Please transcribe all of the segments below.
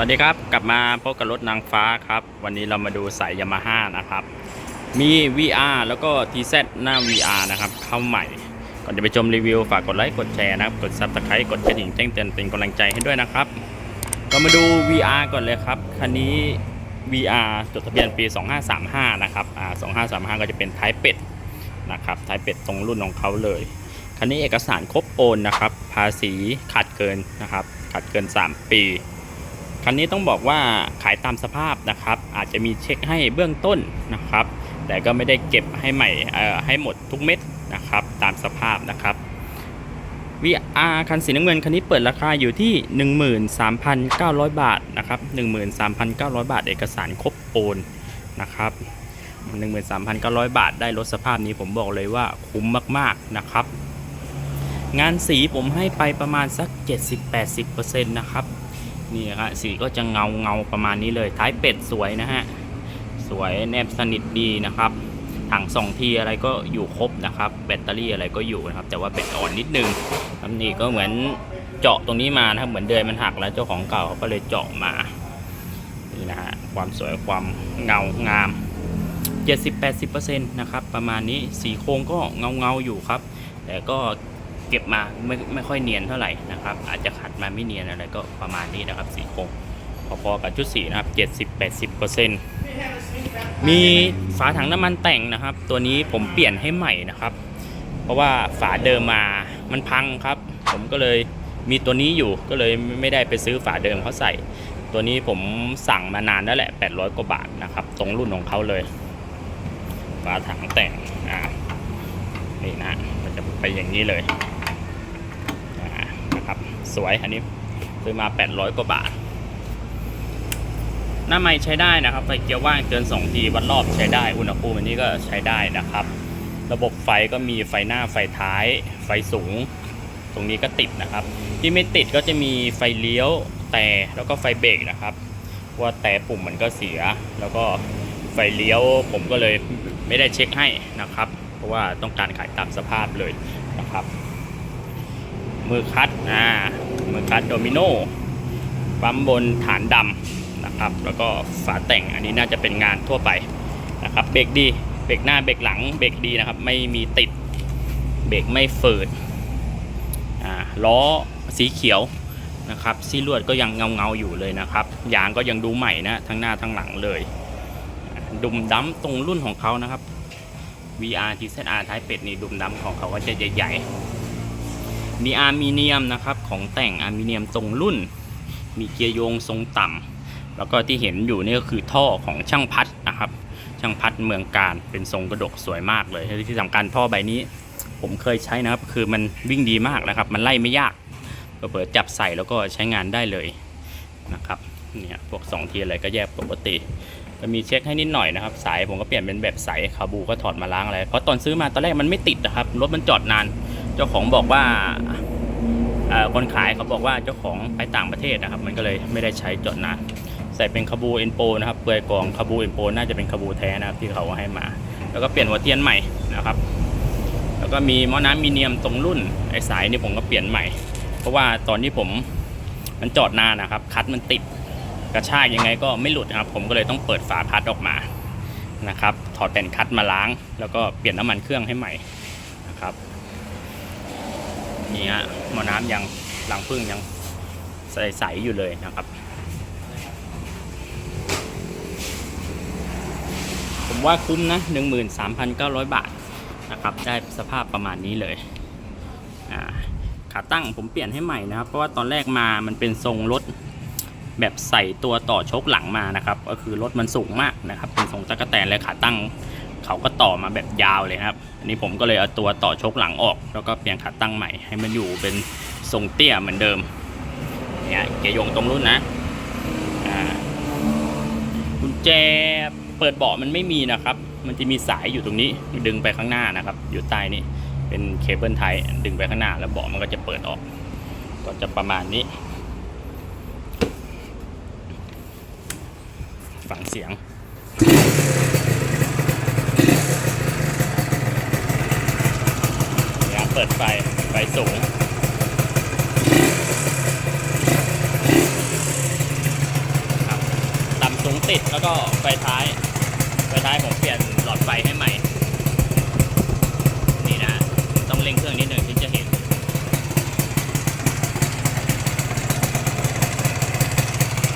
วัสดีครับ กลับมาพบกับรถนางฟ้าครับ วันนี้เรามาดูสายยามาฮ่านะครับ มี VR แล้วก็ TZ หน้า VR นะครับ เข้าใหม่ ก่อนจะไปชมรีวิว ฝากกดไลค์กดแชร์นะครับ กด Subscribe กดกระดิ่งแจ้งเตือนเป็นกำลังใจให้ด้วยนะครับก็มาดู VR ก่อนเลยครับ คันนี้ VR จดทะเบียนปี 2535 นะครับอ่า2535 ก็จะเป็นท้ายเป็ดนะครับท้ายเป็ดตรงรุ่นของเขาเลยคันนี้เอกสารครบโอนนะครับภาษีขาดเกินนะครับขาดเกิน 3 ปี คันนี้ต้องบอกว่าขายตามสภาพนะครับ อาจจะมีเช็คให้เบื้องต้นนะครับ แต่ก็ไม่ได้เก็บให้ใหม่เอ่อให้หมดทุกเม็ดนะครับ ตามสภาพนะครับ VR คันสีน้ำเงินคันนี้เปิดราคาอยู่ที่ 13,900 บาทนะครับ13,900 บาท เอกสารครบโอนนะครับ13,900 บาทได้รถสภาพนี้ผมบอกเลยว่าคุ้มมากๆนะครับ งานสีผมให้ไปประมาณสัก 70-80%นะครับ นี่ครับสีก็จะเงาเงาประมาณนี้เลย ท้ายเป็ดสวยนะฮะ สวยแนบสนิทดีนะครับถังสองทีอะไรก็อยู่ครบนะครับ แบตเตอรี่อะไรก็อยู่นะครับ แต่ว่าเป็ดอ่อนนิดนึงตำหนี่ก็เหมือนเจาะตรงนี้มานะครับเหมือนเดือยมันหักแล้วเจ้าของเก่าเขาก็เลยเจาะมานี่นะฮะความสวยความเงางาม 70-80%นะครับประมาณนี้สีโครงก็เงาเงาอยู่ครับ แต่ก็ เก็บมาไม่ไม่ค่อยเนียนเท่าไหร่นะครับ อาจจะขัดมาไม่เนียนอะไรก็ประมาณนี้นะครับสีโครงพอๆกับชุดสีนะครับ 70-80%มีฝาถังน้ำมันแต่งนะครับ ตัวนี้ผมเปลี่ยนให้ใหม่นะครับ เพราะว่าฝาเดิมมามันพังครับ ผมก็เลยมีตัวนี้อยู่ก็เลยไม่ได้ไปซื้อฝาเดิมเขาใส่ ตัวนี้ผมสั่งมานานแล้วแหละ 800 กว่าบาทนะครับ ตรงรุ่นของเขาเลย ฝาถังแต่งอ่านี่นะมันจะไปอย่างนี้เลย สวยอันนี้ซื้อมา 800 กว่าบาท หน้าไม้ใช้ได้นะครับ ไฟเกียร์ว่างเกิน2ทีวัดรอบใช้ได้ อุณหภูมิอันนี้ก็ใช้ได้นะครับ ระบบไฟก็มีไฟหน้าไฟท้าย ไฟสูง ตรงนี้ก็ติดนะครับ ที่ไม่ติดก็จะมีไฟเลี้ยวแต่แล้วก็ไฟเบรกนะครับ ว่าแต่ปุ่มมันก็เสีย แล้วก็ไฟเลี้ยวผมก็เลยไม่ได้เช็คให้นะครับ เพราะว่าต้องการขายตามสภาพเลยนะครับ มือคัดอ่ามือคัดโดมิโนปั๊มบนฐานดำนะครับ แล้วก็ฝาแต่งอันนี้น่าจะเป็นงานทั่วไปนะครับเบรกดีเบรกหน้าเบรกหลังเบรกดีนะครับ ไม่มีติดเบรกไม่ฝืดอ่าล้อสีเขียวนะครับซีลวดก็ยังเงาเงาอยู่เลยนะครับยางก็ยังดูใหม่นะทั้งหน้าทั้งหลังเลย ดุมดำตรงรุ่นของเขานะครับ VR TZR ท้ายเป็ดนี่ดุมดำของเขาก็จะใหญ่ๆ มีอาร์มิเนียมนะครับของแต่งอาร์มิเนียมตรงรุ่น มีเกียร์โยงทรงต่ำแล้วก็ที่เห็นอยู่นี่ก็คือท่อของช่างพัดนะครับ ช่างพัดเมืองการเป็นทรงกระดกสวยมากเลยที่สำคัญท่อใบนี้ ผมเคยใช้นะครับ คือมันวิ่งดีมากนะครับ มันไล่ไม่ยากเปิดจับใส่แล้วก็ใช้งานได้เลยนะครับเนี่ยพวก2ทีอะไรก็แยกปกติก็มีเช็คให้นิดหน่อยนะครับ สายผมก็เปลี่ยนเป็นแบบใสคาบูก็ถอดมาล้างอะไร เพราะตอนซื้อมาตอนแรกมันไม่ติดนะครับ รถมันจอดนาน เจ้าของบอกว่าคนขายเขาบอกว่าเจ้าของไปต่างประเทศนะครับ มันก็เลยไม่ได้ใช้จอดนานใส่เป็นคาบูเอ็นโปนะครับเปลือยกองคาบูเอ็นโปน่าจะเป็นคาบูแท้นะครับที่เขาให้มา แล้วก็เปลี่ยนหัวเทียนใหม่นะครับ แล้วก็มีหม้อน้ำมีเนียมตรงรุ่นไอ้สายนี่ผมก็เปลี่ยนใหม่ เพราะว่าตอนที่ผมมันจอดนานนะครับ คัดมันติดกระชากยังไงก็ไม่หลุดนะครับ ผมก็เลยต้องเปิดฝาคัดออกมานะครับ ถอดแผ่นคัดมาล้าง แล้วก็เปลี่ยนน้ำมันเครื่องให้ใหม่นะครับ นี่ฮะหม้อน้ำยังรังพึ่งยังใสๆอยู่เลยนะครับ ผมว่าคุ้มนะ 13,900 บาทนะครับ ได้สภาพประมาณนี้เลยขาตั้งผมเปลี่ยนให้ใหม่นะครับ เพราะว่าตอนแรกมามันเป็นทรงรถแบบใส่ตัวต่อชกหลังมานะครับ ก็คือรถมันสูงมากนะครับ เป็นทรงตะกแตนและขาตั้ง เขาก็ต่อมาแบบยาวเลยครับ อันนี้ผมก็เลยเอาตัวต่อชกหลังออก แล้วก็เปลี่ยนขาตั้งใหม่ ให้มันอยู่เป็นทรงเตี้ยเหมือนเดิม เนี่ยเกียร์ยงตรงรุ่นนะกุญแจเปิดเบาะมันไม่มีนะครับ มันจะมีสายอยู่ตรงนี้ ดึงไปข้างหน้านะครับ อยู่ใต้นี่ เป็นเคเบิลไทยดึงไปข้างหน้าแล้วเบาะมันก็จะเปิดออก ก็จะประมาณนี้ฟังเสียง เนี่ยเปิดไฟ ไฟสูง ครับต่ำสูงติดแล้วก็ไฟท้าย ไฟท้ายผมเปลี่ยนหลอดไฟให้ใหม่ นี่นะ ต้องเร่งเครื่องนิดหนึ่งถึงจะเห็น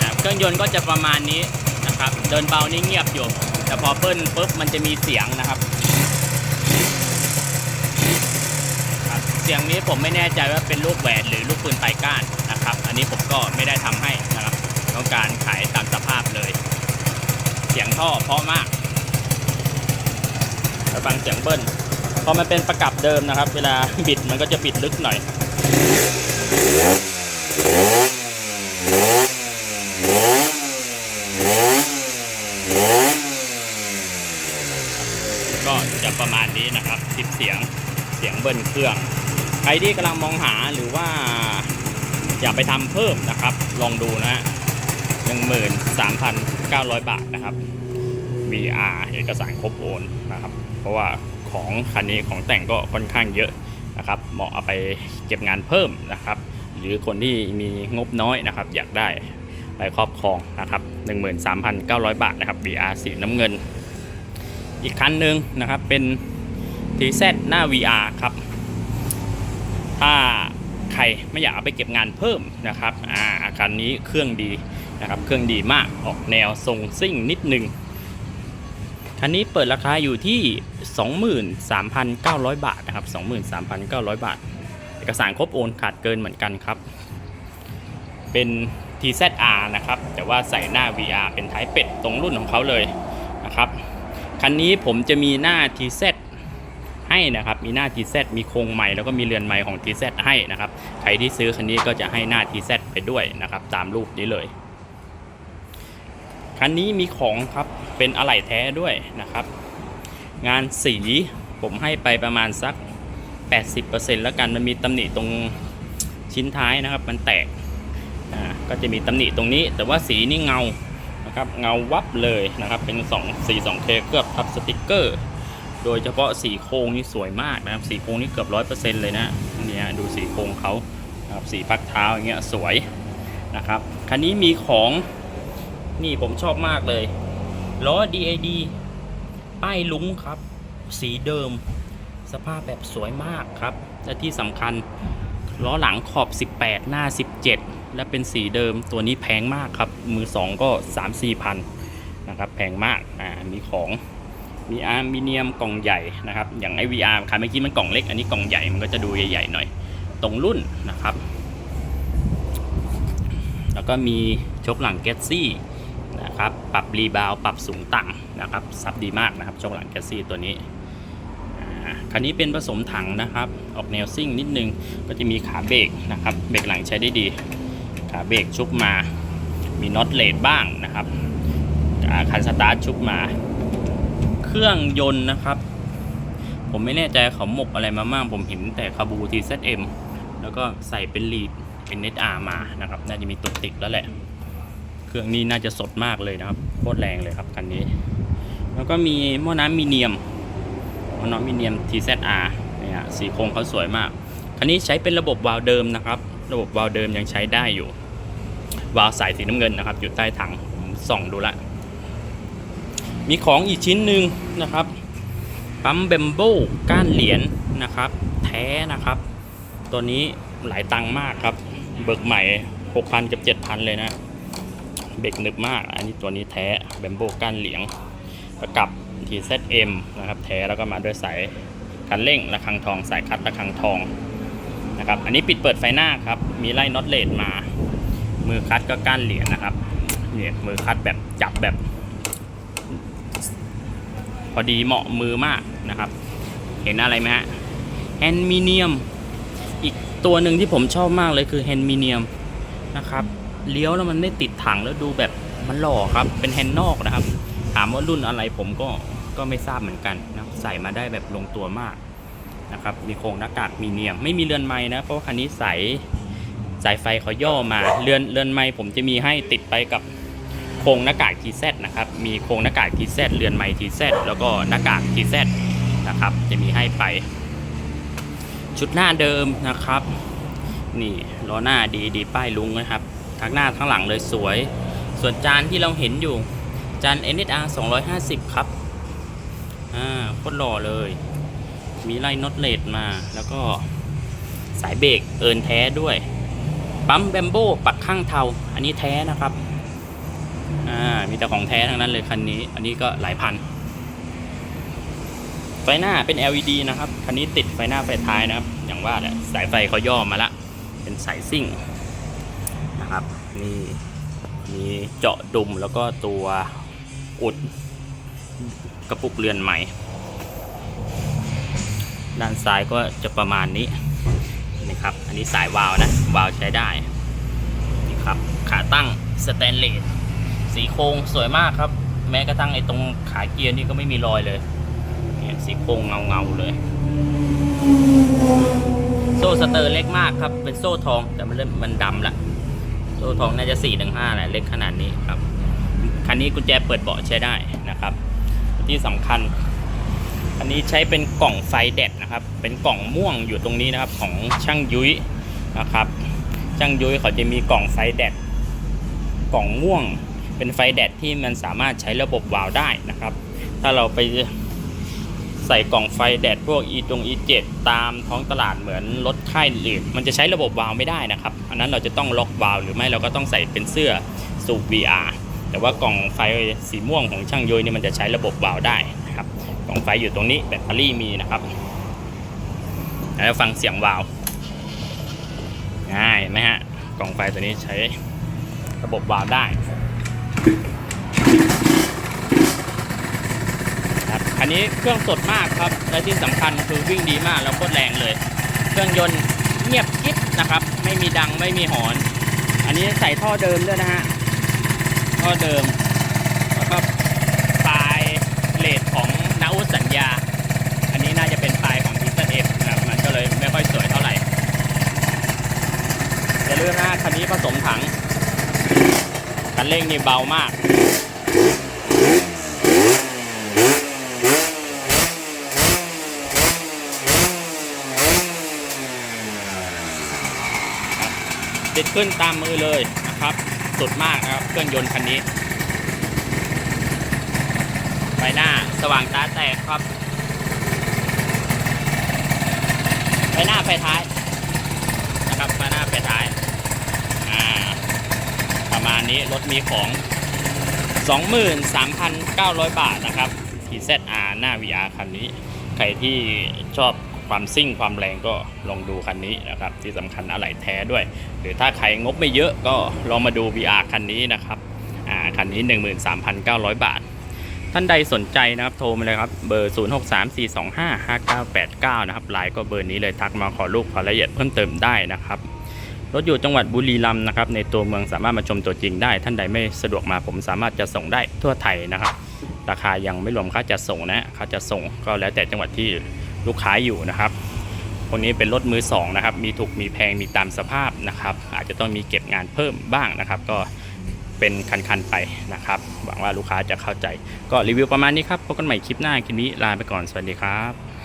นะเครื่องยนต์ก็จะประมาณนี้นะครับ เดินเบานี่เงียบอยู่ แต่พอเบิ้ลปุ๊บมันจะมีเสียงนะครับครับ เสียงนี้ผมไม่แน่ใจว่าเป็นลูกแหวนหรือลูกปืนไตรก้านนะครับ อันนี้ผมก็ไม่ได้ทำให้นะครับ ต้องการขายตามสภาพเลย เสียงท่อเพราะมากมาฟังเสียงเบิ้ลพอมันเป็นประกับเดิมนะครับ เวลาบิดมันก็จะบิดลึกหน่อยก็จะประมาณนี้นะครับคลิปเสียงเสียงเบิ้ลเครื่อง รที่กำลังมองหาหรือว่าอยากไปทำเพิ่มนะครับ ลองดูนะฮะ13,900 บาทนะครับ VR เอกสารครบโอนนะครับ เพราะว่าของคันนี้ของแต่งก็ค่อนข้างเยอะนะครับ เหมาะเอาไปเก็บงานเพิ่มนะครับ หรือคนที่มีงบน้อยนะครับ อยากได้ไปครอบครองนะครับ 13,900 บาทนะครับ VR สีน้ำเงิน อีกคันหนึ่งนะครับเป็น TZ หน้า VR ครับ ถ้าใครไม่อยากเอาไปเก็บงานเพิ่มนะครับอ่าคันนี้เครื่องดีนะครับเครื่องดีมากออกแนวทรงซิ่งนิดหนึ่งคันนี้เปิดราคาอยู่ที่ 23,900 บาทนะครับ 23,900 บาท เอกสารครบโอนขาดเกินเหมือนกันครับ เป็น TZR นะครับ แต่ว่าใส่หน้า VR เป็นท้ายเป็ดตรงรุ่นของเขาเลยนะครับ คันนี้ผมจะมีหน้า TZ ให้นะครับ มีหน้า TZ มีโครงใหม่แล้วก็มีเรือนใหม่ของ TZ ให้นะครับ ใครที่ซื้อคันนี้ก็จะให้หน้า TZ ไปด้วยนะครับ ตามรูปนี้เลย คันนี้มีของครับ เป็นอะไหล่แท้ด้วยนะครับ งานสีผมให้ไปประมาณสัก 80%แล้วกัน มันมีตำหนิตรงชิ้นท้ายนะครับ มันแตก อ่า ก็จะมีตำหนิตรงนี้ แต่ว่าสีนี่เงานะครับ เงาวับเลยนะครับ เป็น2สี 2K เคลือบทับสติกเกอร์ โดยเฉพาะสีโครงนี่สวยมากนะครับ สีโครงนี่เกือบร้อยเปอร์เซ็นต์เลยนะเนี่ยดูสีโครงเขาครับสีพักเท้าอย่างเงี้ยสวยนะครับคันนี้มีของนี่ผมชอบมากเลยล้อ DAD ป้ายลุ้งครับ สีเดิม สภาพแบบสวยมากครับ และที่สำคัญล้อหลังขอบ 18 หน้า 17 และเป็นสีเดิมตัวนี้แพงมากครับ มือ 2 ก็ 3 4พันนะครับ แพงมากอ่ามีของ มีอลูมิเนียมกล่องใหญ่นะครับ อย่างไอ VR คันเมื่อกี้มันกล่องเล็ก อันนี้กล่องใหญ่มันก็จะดูใหญ่ๆหน่อย ตรงรุ่นนะครับ แล้วก็มีชกหลังเกตซี่นะครับ ปรับรีบาวปรับสูงต่ำนะครับ ซับดีมากนะครับชกหลังเกตซี่ตัวนี้คันนี้เป็นผสมถังนะครับ ออกแนวซิ่งนิดนึง ก็จะมีขาเบรกนะครับ เบรกหลังใช้ได้ดี ขาเบรกชุบมา มีน็อตเลดบ้างนะครับคันสตาร์ทชุบมา รื่องยนต์นะครับ ผมไม่แน่ใจเขาหมกอะไรมาบ้างผมเห็นแต่คาบู TZM แล้วก็ใส่เป็นลีด NSR มานะครับ น่าจะมีตุกติกแล้วแหละ เครื่องนี้น่าจะสดมากเลยนะครับโคตรแรงเลยครับคันนี้ แล้วก็มีหม้อน้ำมีเนียมหม้อนอมิเนียม TZR เนี่ยสีโครงเขาสวยมาก คันนี้ใช้เป็นระบบวาล์วเดิมนะครับ ระบบวาล์วเดิมยังใช้ได้อยู่วาล์วสายสีน้ำเงินนะครับ อยู่ใต้ถังส่องดูละ มีของอีกชิ้นหนึ่งนะครับปั๊มเบมโบก้านเหรียญนะครับ แท้นะครับ ตัวนี้หลายตังค์มากครับ เบิกใหม่ 6,000 กับ 7,000 เลยนะ เบรกหนึบมาก อันนี้ตัวนี้แท้เบมโบก้านเหลียงประกับ TZM นะครับแท้แล้วก็มาด้วยสายคันเร่งระฆังทองสายคัดระฆังทองนะครับอันนี้ปิดเปิดไฟหน้าครับ มีไล่น็อตเลดมา มือคัดก็ก้านเหรียญนะครับเนี่ยมือคัดแบบจับแบบ อดีเหมาะมือมากนะครับ เห็นอะไรไหมฮะแฮนมิเนียม อีกตัวหนึ่งที่ผมชอบมากเลยคือแฮนมิเนียมนะครับเลี้ยวแล้วมันไม่ติดถังแล้วดูแบบมันหล่อครับ เป็นแฮนด์นอกนะครับ ถามว่ารุ่นอะไรผมก็ก็ไม่ทราบเหมือนกันนะใส่มาได้แบบลงตัวมากนะครับ มีโครงหน้ากากมีเนียม ไม่มีเรือนไม้นะ เพราะว่าคันนี้ใสสายไฟเขาย่อมา เรือนเรือนไม้ผมจะมีให้ติดไปกับ ครงหน้ากาก TZ นะครับ มีโครงหน้ากาก TZ เรือนไม้ TZ แล้วก็หน้ากาก TZ นะครับ จะมีให้ไป ชุดหน้าเดิมนะครับ นี่ล้อหน้าดีดีป้ายลุงนะครับ ทั้งหน้าทั้งหลังเลยสวย ส่วนจานที่เราเห็นอยู่ จาน NSR 250 ครับ อ่าโคตรหล่อเลย มีไล่น็อตเลดมา แล้วก็สายเบรกเอินแท้ด้วย ปั๊มแบมโบปักข้างเทา อันนี้แท้นะครับ อ่ามีแต่ของแท้ทั้งนั้นเลยคันนี้ อันนี้ก็หลายพัน ไฟหน้าเป็น LED นะครับ คันนี้ติดไฟหน้าไฟท้ายนะครับ อย่างว่าแหละสายไฟเขาย่อมาละ เป็นสายซิ่งนะครับ นี่มีเจาะดุมแล้วก็ตัวอุดกระปุกเรือนใหม่ ด้านซ้ายก็จะประมาณนี้นี่ครับ อันนี้สายวาล์วนะ วาล์วใช้ได้นี่ครับ ขาตั้งสแตนเลส สีโครงสวยมากครับ แม้กระทั่งไอ้ตรงขาเกียร์นี่ก็ไม่มีรอยเลยเนี่ยสีโครงเงาเงาเลย โซ่สเตอร์เล็กมากครับ เป็นโซ่ทองแต่มันเริ่มมันดำละโซ่ทองน่าจะ4ี่ถึงห้าแหละเล็กขนาดนี้ครับคันนี้กุญแจเปิดเบาะใช้ได้นะครับ ที่สำคัญอันนี้ใช้เป็นกล่องไฟแดดนะครับ เป็นกล่องม่วงอยู่ตรงนี้นะครับของช่างยุ้ยนะครับ ช่างยุ้ยเขาจะมีกล่องไฟแดดกล่องม่วง เป็นไฟแดดที่มันสามารถใช้ระบบวาล์วได้นะครับ ถ้าเราไปใส่กล่องไฟแดดพวก e ตรง e7 ตามท้องตลาดเหมือนรถค่ายอื่นมันจะใช้ระบบวาล์วไม่ได้นะครับ อันนั้นเราจะต้องล็อกวาล์วหรือไม่เราก็ต้องใส่เป็นเสื้อสูบ VR แต่ว่ากล่องไฟสีม่วงของช่างยยนี่มันจะใช้ระบบวาล์วได้นะครับ กล่องไฟอยู่ตรงนี้แบตเตอรี่มีนะครับแล้วฟังเสียงวาล์วง่ายไหมฮะกล่องไฟตัวนี้ใช้ระบบวาล์วได้ ครับอันนี้เครื่องสดมากครับ และที่สำคัญคือวิ่งดีมากแล้วโคตรแรงเลย เครื่องยนต์เงียบกิ๊บนะครับ ไม่มีดังไม่มีหอน อันนี้ใส่ท่อเดิมด้วยนะฮะท่อเดิมแล้วก็ปลายเลดของนาอุสัญญา อันนี้น่าจะเป็นปลายของพิซซ่าเอฟนะครับมันก็เลยไม่ค่อยสวยเท่าไหร่อย่าลืมนะคันนี้ผสมถัง คันเร่งนี่เบามากติดขึ้นตามมือเลยนะครับ สุดมากนะครับเครื่องยนต์คันนี้ ไฟหน้าสว่างตาแตกครับ ไฟหน้าไฟท้ายนะครับไฟหน้าไฟท้าย อ่า ประมาณนี้รถมีของ 23,900 บาทนะครับ TZR หน้า VR คันนี้ ใครที่ชอบความซิ่งความแรงก็ลองดูคันนี้นะครับ ที่สำคัญอะไหล่แท้ด้วย หรือถ้าใครงบไม่เยอะก็ลองมาดู VR คันนี้นะครับอ่าคันนี้ 13,900 บาท ท่านใดสนใจนะครับโทรมาเลยครับ เบอร์ 0634255989 นะครับไลน์ก็เบอร์นี้เลยทักมาขอรูปขอรายละเอียดเพิ่มเติมได้นะครับ รถอยู่จังหวัดบุรีรัมย์นะครับในตัวเมืองสามารถมาชมตัวจริงได้ ท่านใดไม่สะดวกมาผมสามารถจะส่งได้ทั่วไทยนะครับ ราคายังไม่รวมค่าจัดส่งนะค่าจัดส่งก็แล้วแต่จังหวัดที่ลูกค้าอยู่นะครับพวกนี้เป็นรถมือสองนะครับมีถูกมีแพงมีตามสภาพนะครับ อาจจะต้องมีเก็บงานเพิ่มบ้างนะครับ ก็เป็นคันๆไปนะครับหวังว่าลูกค้าจะเข้าใจ ก็รีวิวประมาณนี้ครับพบกันใหม่คลิปหน้าคลิปนี้ลาไปก่อนสวัสดีครับ